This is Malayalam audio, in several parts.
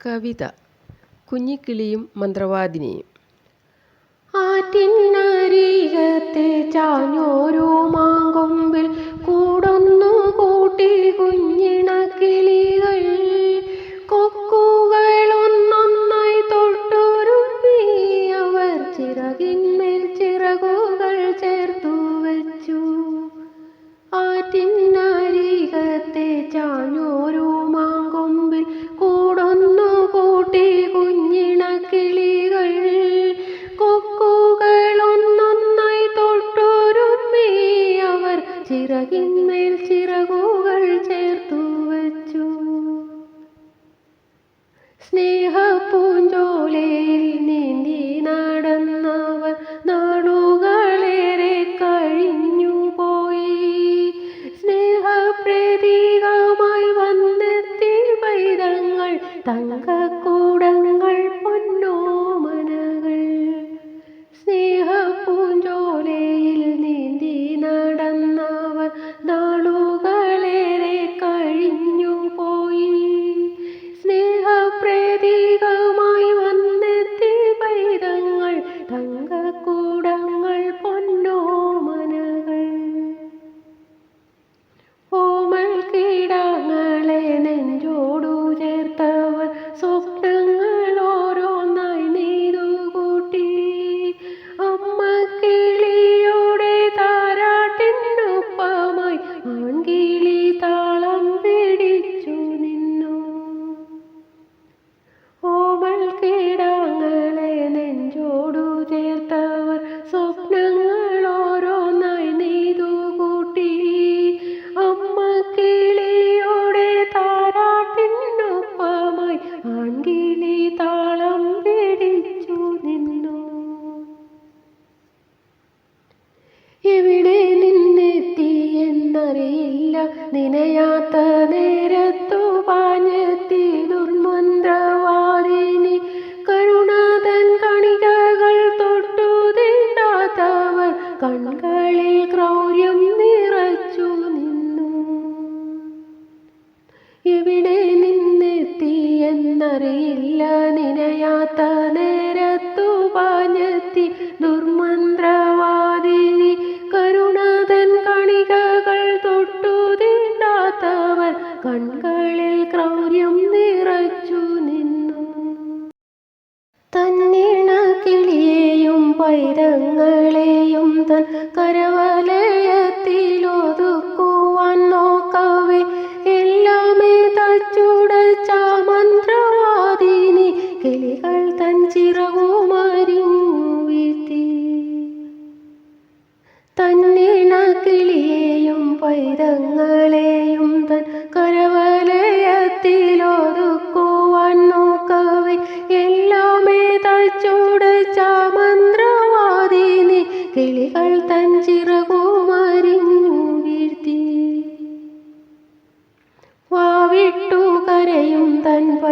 കവിത. കുഞ്ഞിക്കിളിയും മന്ത്രവാദിനിയും. ആറ്റിനരികത്തെ ചാഞ്ഞോരോ മാങ്കൊമ്പിൽ ചിറകിന്മേൽ ചിറകുകൾ ചേർത്തു വച്ചു. സ്നേഹപ്പൂഞ്ചോലയിൽ നീന്തി നടന്നവർ നാടുകളേറെ കഴിഞ്ഞു പോയി സ്നേഹപ്രതീകമായി ഭംഗ നിനയാത്ത നേരത്തു പാഞ്ഞെത്തി ദുർമന്ത്രവാദിനി കരുണാതൻ കണികകൾ തൊട്ടു തിണ്ടാത്തവർ കൺകളിൽ പൈതങ്ങളെയും തൻ കരവലയത്തിലൊതുക്കുവാൻ നോക്കവേ. എല്ലാമേ തച്ചുടച്ച മന്ത്രവാദിനി കിളികൾ തൻ ചിറകുമരിഞ്ഞു വീഴ്ത്തി തന്നിണ കിളിയെയും വൈരങ്ങളെയും തൻ കരവലയത്തിലൊതുക്കുവാൻ നോക്കവേ. എല്ലാമേ തച്ചുടച്ച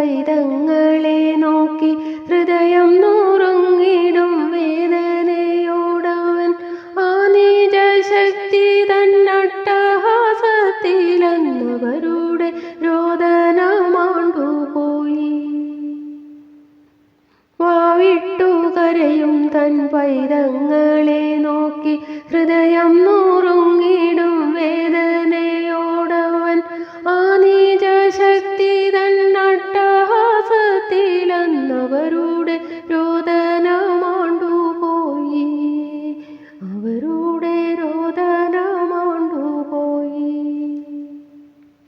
പൈതങ്ങളെ നോക്കി ഹൃദയം നൂറുങ്ങിടും വേദനയോടവൻ. ആ നീജശക്തി തന്നട്ടഹാസത്തിലെന്നവരുടെ രോദനമാണ്ടുപോയി. വാവിട്ടു കരയും തൻ പൈതങ്ങളെ നോക്കി ഹൃദയം നുറുങ്ങിടും